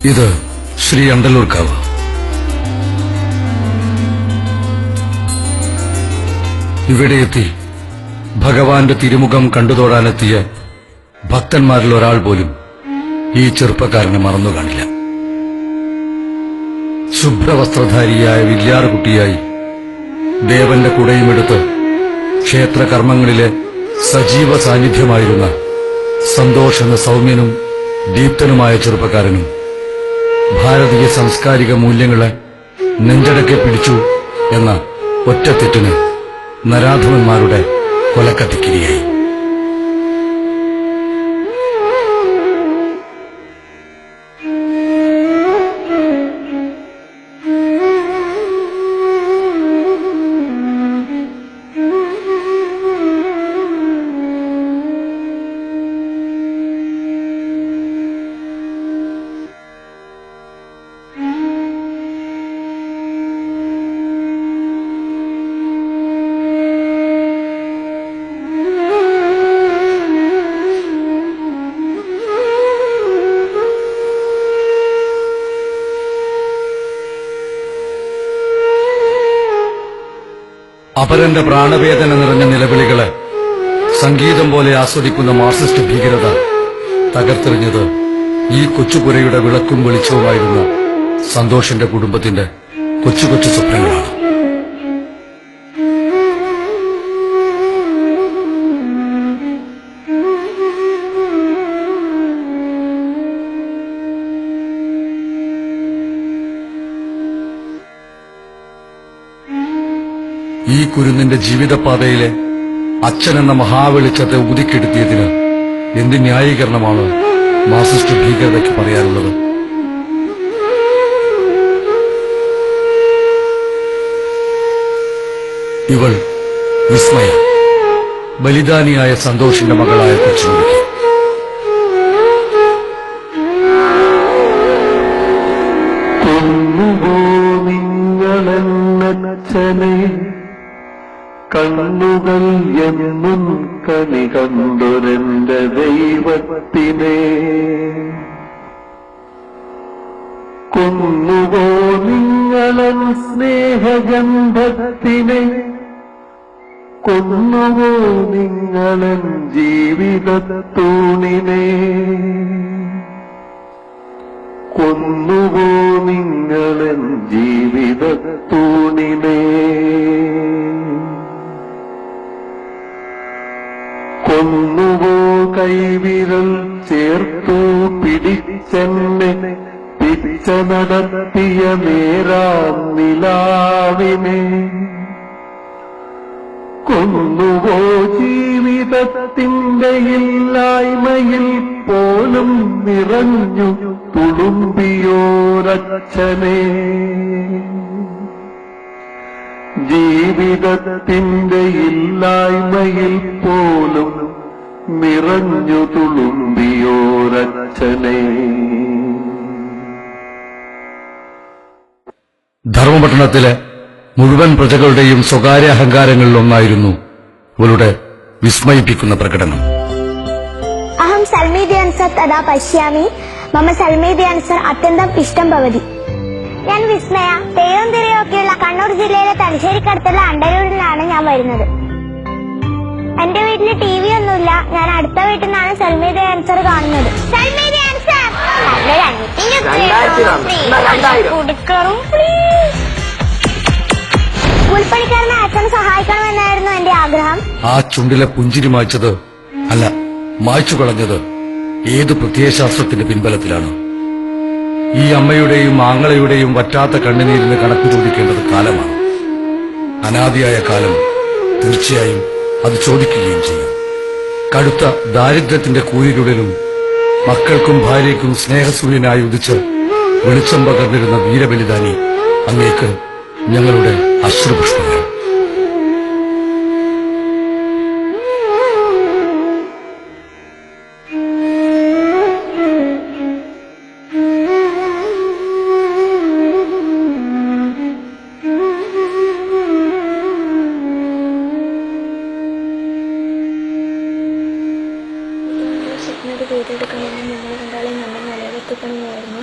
ഇത് ശ്രീ അണ്ടലൂർക്കാവ്. ഇവിടെ എത്തി ഭഗവാന്റെ തിരുമുഖം കണ്ടുതൊഴാനെത്തിയ ഭക്തന്മാരിൽ ഒരാൾ പോലും ഈ ചെറുപ്പക്കാരനെ മറന്നു കാണില്ല. ശുഭ്രവസ്ത്രധാരിയായ വില്യാറുകുട്ടിയായി ദേവന്റെ കുടയുമെടുത്ത് ക്ഷേത്രകർമ്മങ്ങളിലെ സജീവ സാന്നിധ്യമായിരുന്ന സന്തോഷെന്ന സൗമ്യനും ദീപ്തനുമായ ചെറുപ്പക്കാരനും ഭാരതീയ സാംസ്കാരിക മൂല്യങ്ങളെ നെഞ്ചടക്കെ പിടിച്ചു എന്ന ഒറ്റത്തെറ്റിന് നരാധവന്മാരുടെ കൊലക്കത്തിക്കിരിയായി. അപരന്റെ പ്രാണവേദന നിറഞ്ഞ നിലവിളികളെ സംഗീതം പോലെ ആസ്വദിക്കുന്ന മാർസിസ്റ്റ് ഭീകരത തകർത്തെറിഞ്ഞത് ഈ കൊച്ചുപുരയുടെ വിളക്കും വെളിച്ചവുമായിരുന്ന സന്തോഷിന്റെ കുടുംബത്തിന്റെ കൊച്ചു കൊച്ചു സ്വപ്നങ്ങളാണ്. ഈ കുരുന്നിന്റെ ജീവിതപാതയിലെ അച്ഛനെന്ന മഹാവെളിച്ചത്തെ ഉദിക്കെടുത്തിയതിന് എന്ത് ന്യായീകരണമാണ് മാർസിസ്റ്റ് ഭീകരതയ്ക്ക് പറയാനുള്ളത്? ഇവൾ വിസ്മയ ബലിദാനിയായ സന്തോഷിന്റെ മകളായ കൊച്ചുകുടിക്ക് എന്നും കണി കണ്ടൊരെന്റെ ദൈവത്തിനെ. കൊന്നുപോ നിങ്ങളൻ സ്നേഹഗന്ധത്തിനെ? കൊന്നുപോ നിങ്ങളൻ ജീവിതത്തൂണിനെ? കൊന്നുപോ നിങ്ങളൻ ജീവിതത്തൂണിനെ? കൈവിരൽ ചേർത്തു പിടിച്ചെന്നെ. പിച്ച നടത്തിയ നേരാം നിലാവിനെ. കൊന്നുപോ ജീവിതത്തിന്റെ ഇല്ലായ്മയിൽ പോലും നിറഞ്ഞു തുളുമ്പിയോരച്ഛനെ. ജീവിതത്തിന്റെ ഇല്ലായ്മയിൽ പോലും നിറഞ്ഞു തുളുമ്പിയോരച്ഛനെ. ധർമ്മപട്ടണത്തിലെ മുഴുവൻ പ്രജകളുടെയും സ്വകാര്യ അഹങ്കാരങ്ങളിൽ ഒന്നായിരുന്നു ഇവളുടെ വിസ്മയിപ്പിക്കുന്ന പ്രകടനം. അഹം സൽമേതി അൻസർ തഥാ പശ്യാമി. മമ സൽമേതി അൻസർ അത്യന്തം ഇഷ്ടം ഭവതി. ഞാൻ വിസ്മയ തെയ്യം തിരയൊക്കെയുള്ള കണ്ണൂർ ജില്ലയിലെ തലശ്ശേരിക്കടുത്തുള്ള അണ്ടലൂരിലാണ് ഞാൻ വരുന്നത്. എന്റെ വീട്ടിൽ ടി വി ഒന്നുമില്ല. ഞാൻ അടുത്ത വീട്ടിൽ നിന്നാണ് സൽമീദ ആൻസർ കാണുന്നത്. അച്ഛൻ. കൂലിപ്പണിക്കാരനെ അച്ഛനെ സഹായിക്കണമെന്നായിരുന്നു എന്റെ ആഗ്രഹം. ആ ചുണ്ടിലെ പുഞ്ചിരി മായ്ച്ചത് അല്ല മായ്ച്ചു കളഞ്ഞത് ഏത് പ്രത്യയശാസ്ത്രത്തിന്റെ പിൻബലത്തിലാണ്? ഈ അമ്മയുടെയും ആങ്ങളയുടെയും വറ്റാത്ത കണ്ണുനീരിന് കണക്ക് ചോദിക്കേണ്ടത് കാലമാണ്. അനാദിയായ കാലം തീർച്ചയായും അത് ചോദിക്കുകയും ചെയ്യും. കടുത്ത ദാരിദ്ര്യത്തിന്റെ കൂരിരുളിലും മക്കൾക്കും ഭാര്യയ്ക്കും സ്നേഹസൂര്യനായി ഉദിച്ച് വെളിച്ചം പകർന്നിരുന്ന വീരബലിദാനി അങ്ങേക്ക് ഞങ്ങളുടെ അശ്രുപുഷ്പങ്ങൾ സ്വപ്നത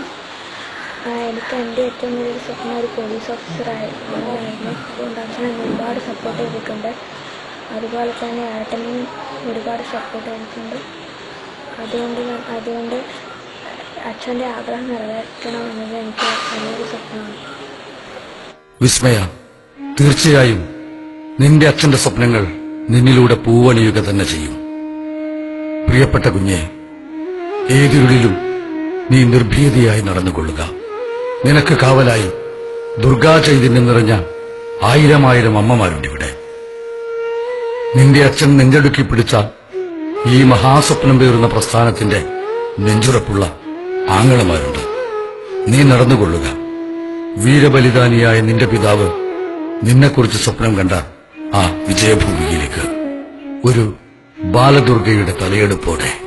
എനിക്ക് എന്റെ ഏറ്റവും വലിയൊരു സ്വപ്നം ഒരു പോലീസ് ഓഫീസറായിരുന്നു അതുകൊണ്ട് അച്ഛൻ എന്നെ ഒരുപാട് സപ്പോർട്ട് ചെയ്തിട്ടുണ്ട്. അതുപോലെ തന്നെ ഏട്ടനും ഒരുപാട് സപ്പോർട്ട് ചെയ്തിട്ടുണ്ട്. അതുകൊണ്ട് അതുകൊണ്ട് അച്ഛന്റെ ആഗ്രഹം നിറവേറ്റണമെന്നത് എനിക്ക് വലിയൊരു സ്വപ്നമാണ്. വിസ്മയ തീർച്ചയായും നിന്റെ അച്ഛന്റെ സ്വപ്നങ്ങൾ നിന്നിലൂടെ പൂവണിയുക തന്നെ ചെയ്യും. പ്രിയപ്പെട്ട കുഞ്ഞെ ഏതിരുളിലും നീ നിർഭീതിയായി നടന്നുകൊള്ളുക. നിനക്ക് കാവലായി ദുർഗാ ചൈതന്യം നിറഞ്ഞ ആയിരം ആയിരം അമ്മമാരുണ്ട് ഇവിടെ നിന്റെ അച്ഛൻ നെഞ്ചടുക്കി പിടിച്ച ഈ മഹാസ്വപ്നം പേറുന്ന പ്രസ്ഥാനത്തിന്റെ നെഞ്ചുറപ്പുള്ള ആങ്ങളമാരുണ്ട്. നീ നടന്നുകൊള്ളുക. വീരബലിദാനിയായ നിന്റെ പിതാവ് നിന്നെക്കുറിച്ച് സ്വപ്നം കണ്ട ആ വിജയഭൂമിയിലേക്ക്. ഒരു ബാലദുർഗയുടെ തലയെടുപ്പോടെ.